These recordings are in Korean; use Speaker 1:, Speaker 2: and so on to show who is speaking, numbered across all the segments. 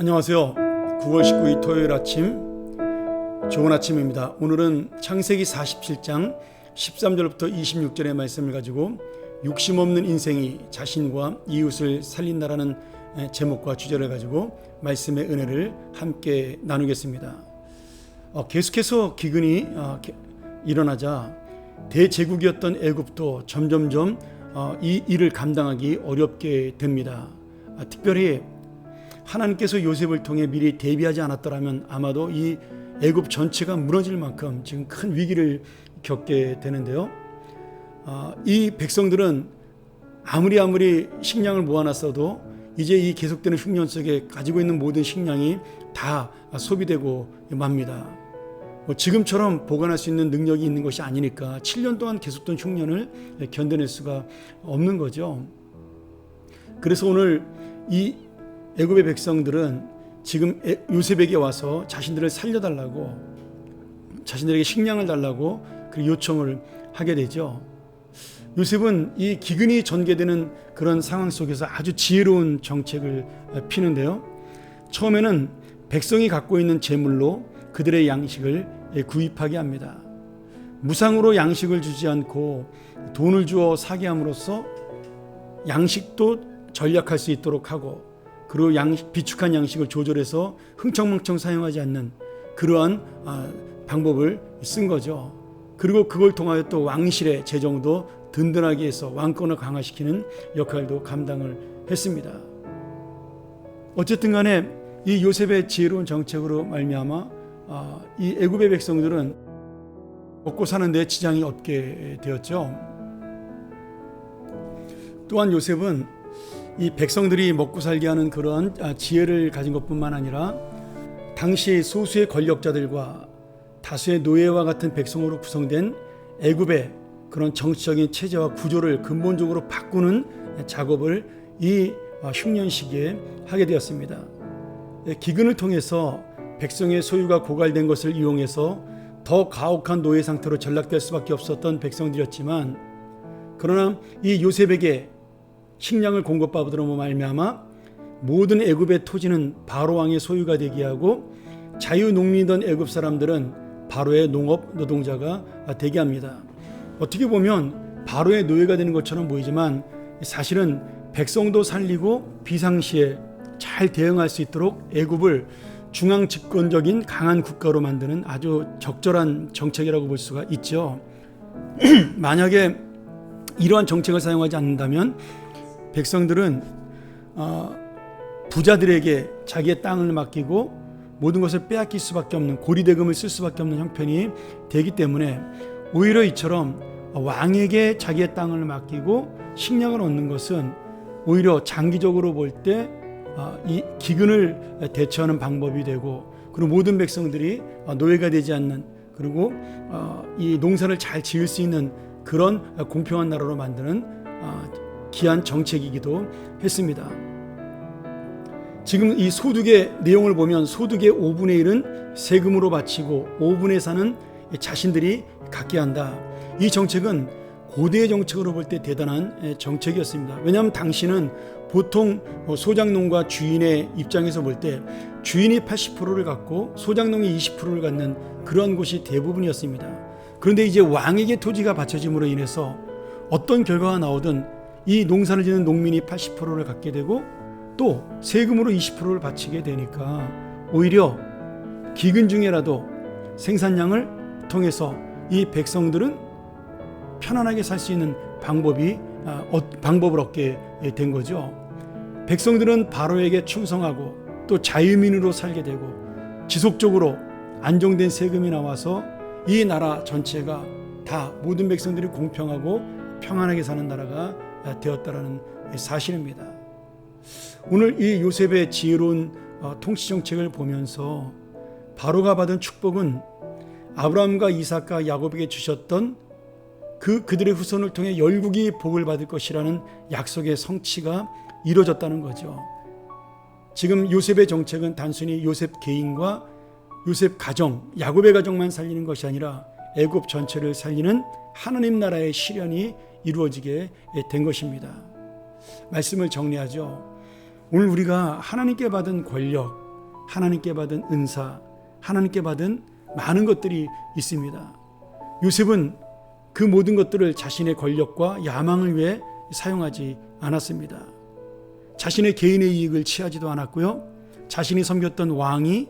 Speaker 1: 안녕하세요. 9월 19일 토요일 아침 좋은 아침입니다. 오늘은 창세기 47장 13절부터 26절의 말씀을 가지고 욕심 없는 인생이 자신과 이웃을 살린다라는 제목과 주제를 가지고 말씀의 은혜를 함께 나누겠습니다. 어, 계속해서 기근이 어, 일어나자 대제국이었던 애굽도 점점점 어, 이 일을 감당하기 어렵게 됩니다. 아, 특별히 하나님께서 요셉을 통해 미리 대비하지 않았더라면 아마도 이 애굽 전체가 무너질 만큼 지금 큰 위기를 겪게 되는데요. 아, 이 백성들은 아무리 아무리 식량을 모아놨어도 이제 이 계속되는 흉년 속에 가지고 있는 모든 식량이 다 소비되고 맙니다. 뭐 지금처럼 보관할 수 있는 능력이 있는 것이 아니니까 7년 동안 계속된 흉년을 견뎌낼 수가 없는 거죠. 그래서 오늘 이 애굽의 백성들은 지금 요셉에게 와서 자신들을 살려달라고 자신들에게 식량을 달라고 그 요청을 하게 되죠. 요셉은 이 기근이 전개되는 그런 상황 속에서 아주 지혜로운 정책을 피는데요. 처음에는 백성이 갖고 있는 재물로 그들의 양식을 구입하게 합니다. 무상으로 양식을 주지 않고 돈을 주어 사게 함으로써 양식도 전략할 수 있도록 하고 그리고 양, 비축한 양식을 조절해서 흥청망청 사용하지 않는 그러한 아, 방법을 쓴 거죠. 그리고 그걸 통하여 또 왕실의 재정도 든든하게 해서 왕권을 강화시키는 역할도 감당을 했습니다. 어쨌든 간에 이 요셉의 지혜로운 정책으로 말미암아 아, 이 애굽의 백성들은 먹고 사는 데 지장이 없게 되었죠. 또한 요셉은 이 백성들이 먹고 살게 하는 그러한 아, 지혜를 가진 것뿐만 아니라 당시 소수의 권력자들과 다수의 노예와 같은 백성으로 구성된 애굽의 그런 정치적인 체제와 구조를 근본적으로 바꾸는 작업을 이 아, 흉년 시기에 하게 되었습니다. 예, 기근을 통해서 백성의 소유가 고갈된 것을 이용해서 더 가혹한 노예 상태로 전락될 수밖에 없었던 백성들이었지만 그러나 이 요셉에게 식량을 공급받으로 말미암아 모든 애굽의 토지는 바로 왕의 소유가 되게 하고 자유 농민이던 애굽 사람들은 바로의 농업 노동자가 되게 합니다. 어떻게 보면 바로의 노예가 되는 것처럼 보이지만 사실은 백성도 살리고 비상시에 잘 대응할 수 있도록 애굽을 중앙 집권적인 강한 국가로 만드는 아주 적절한 정책이라고 볼 수가 있죠. 만약에 이러한 정책을 사용하지 않는다면 백성들은 어, 부자들에게 자기의 땅을 맡기고 모든 것을 빼앗길 수밖에 없는 고리대금을 쓸 수밖에 없는 형편이 되기 때문에 오히려 이처럼 왕에게 자기의 땅을 맡기고 식량을 얻는 것은 오히려 장기적으로 볼 때이 어, 기근을 대처하는 방법이 되고 그리고 모든 백성들이 어, 노예가 되지 않는 그리고 이 농사를 잘 지을 수 있는 그런 공평한 나라로 만드는 기한 정책이기도 했습니다. 지금 이 소득의 내용을 보면 소득의 5분의 1은 세금으로 바치고 5분의 4는 자신들이 갖게 한다. 이 정책은 고대의 정책으로 볼 때 대단한 정책이었습니다. 왜냐하면 당시는 보통 뭐 소장농과 주인의 입장에서 볼 때 주인이 80%를 갖고 소장농이 20%를 갖는 그러한 곳이 대부분이었습니다. 그런데 이제 왕에게 토지가 바쳐짐으로 인해서 어떤 결과가 나오든 이 농사를 짓는 농민이 80%를 갖게 되고 또 세금으로 20%를 바치게 되니까 오히려 기근 중에라도 생산량을 통해서 이 백성들은 편안하게 살 수 있는 방법이 아, 어, 방법을 얻게 된 거죠. 백성들은 바로에게 충성하고 또 자유민으로 살게 되고 지속적으로 안정된 세금이 나와서 이 나라 전체가 다 모든 백성들이 공평하고 평안하게 사는 나라가 되었다라는 사실입니다. 오늘 이 요셉의 지혜로운 어, 통치 정책을 보면서 바로가 받은 축복은 아브라함과 이삭과 야곱에게 주셨던 그 그들의 후손을 통해 열국이 복을 받을 것이라는 약속의 성취가 이루어졌다는 거죠. 지금 요셉의 정책은 단순히 요셉 개인과 요셉 가정, 야곱의 가정만 살리는 것이 아니라 애굽 전체를 살리는 하나님 나라의 실현이 이루어지게 된 것입니다. 말씀을 정리하죠. 오늘 우리가 하나님께 받은 권력, 하나님께 받은 은사, 하나님께 받은 많은 것들이 있습니다. 요셉은 그 모든 것들을 자신의 권력과 야망을 위해 사용하지 않았습니다. 자신의 개인의 이익을 취하지도 않았고요. 자신이 섬겼던 왕이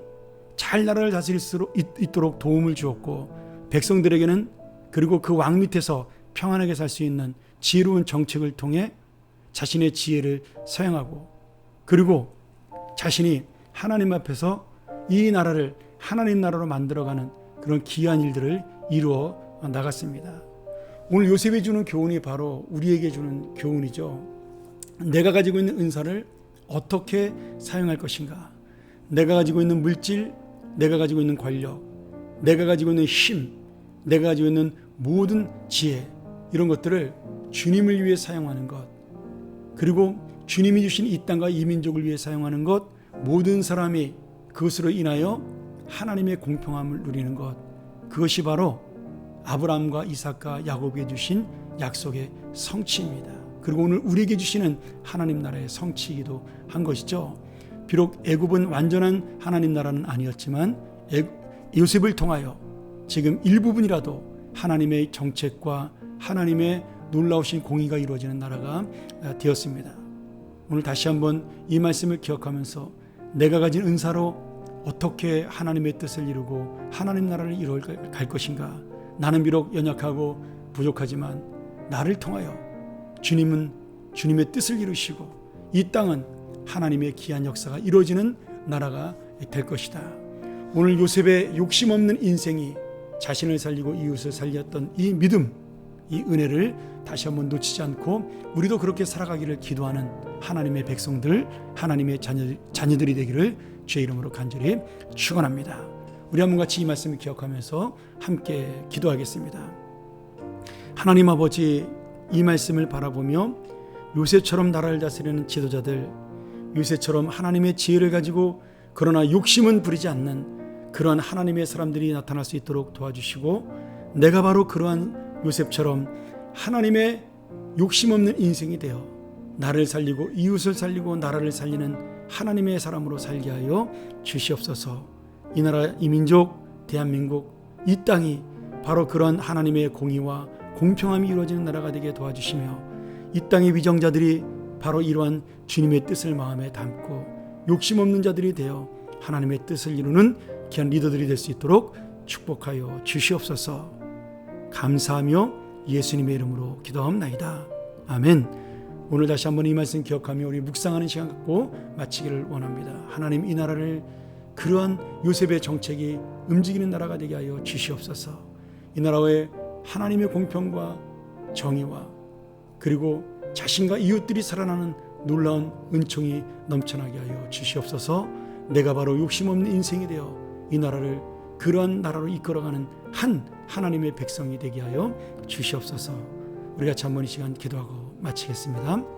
Speaker 1: 잘 나라를 다스릴 수 있도록 도움을 주었고 백성들에게는 그리고 그 왕 밑에서 평안하게 살 수 있는 지혜로운 정책을 통해 자신의 지혜를 사용하고 그리고 자신이 하나님 앞에서 이 나라를 하나님 나라로 만들어가는 그런 귀한 일들을 이루어 나갔습니다. 오늘 요셉이 주는 교훈이 바로 우리에게 주는 교훈이죠. 내가 가지고 있는 은사를 어떻게 사용할 것인가? 내가 가지고 있는 물질, 내가 가지고 있는 권력, 내가 가지고 있는 힘, 내가 가지고 있는 모든 지혜, 이런 것들을 주님을 위해 사용하는 것, 그리고 주님이 주신 이 땅과 이 민족을 위해 사용하는 것, 모든 사람이 그것으로 인하여 하나님의 공평함을 누리는 것, 그것이 바로 아브라함과 이삭과 야곱에게 주신 약속의 성취입니다. 그리고 오늘 우리에게 주시는 하나님 나라의 성취이기도 한 것이죠. 비록 애굽은 완전한 하나님 나라는 아니었지만 요셉을 통하여 지금 일부분이라도 하나님의 정책과 하나님의 놀라우신 공의가 이루어지는 나라가 되었습니다. 오늘 다시 한번 이 말씀을 기억하면서 내가 가진 은사로 어떻게 하나님의 뜻을 이루고 하나님 나라를 이루어 갈 것인가 나는 비록 연약하고 부족하지만 나를 통하여 주님은 주님의 뜻을 이루시고 이 땅은 하나님의 귀한 역사가 이루어지는 나라가 될 것이다. 오늘 요셉의 욕심 없는 인생이 자신을 살리고 이웃을 살렸던 이 믿음, 이 은혜를 다시 한번 놓치지 않고 우리도 그렇게 살아가기를 기도하는 하나님의 백성들, 하나님의 자녀, 자녀들이 되기를 주의 이름으로 간절히 축원합니다. 우리 한번 같이 이 말씀을 기억하면서 함께 기도하겠습니다. 하나님 아버지 이 말씀을 바라보며 요새처럼 나라를 다스리는 지도자들 요새처럼 하나님의 지혜를 가지고 그러나 욕심은 부리지 않는 그러한 하나님의 사람들이 나타날 수 있도록 도와주시고 내가 바로 그러한 요셉처럼 하나님의 욕심 없는 인생이 되어 나를 살리고 이웃을 살리고 나라를 살리는 하나님의 사람으로 살게 하여 주시옵소서. 이 나라, 이 민족, 대한민국, 이 땅이 바로 그런 하나님의 공의와 공평함이 이루어지는 나라가 되게 도와주시며 이 땅의 위정자들이 바로 이러한 주님의 뜻을 마음에 담고 욕심 없는 자들이 되어 하나님의 뜻을 이루는 귀한 리더들이 될 수 있도록 축복하여 주시옵소서. 감사하며 예수님의 이름으로 기도합나이다. 아멘. 오늘 다시 한번 이 말씀 기억하며 우리 묵상하는 시간 갖고 마치기를 원합니다. 하나님 이 나라를 그러한 요셉의 정책이 움직이는 나라가 되게 하여 주시옵소서. 이 나라의 하나님의 공평과 정의와 그리고 자신과 이웃들이 살아나는 놀라운 은총이 넘쳐나게 하여 주시옵소서. 내가 바로 욕심 없는 인생이 되어 이 나라를 그러한 나라로 이끌어가는 한 하나님의 백성이 되게 하여 주시옵소서. 우리 같이 한번 이 시간 기도하고 마치겠습니다.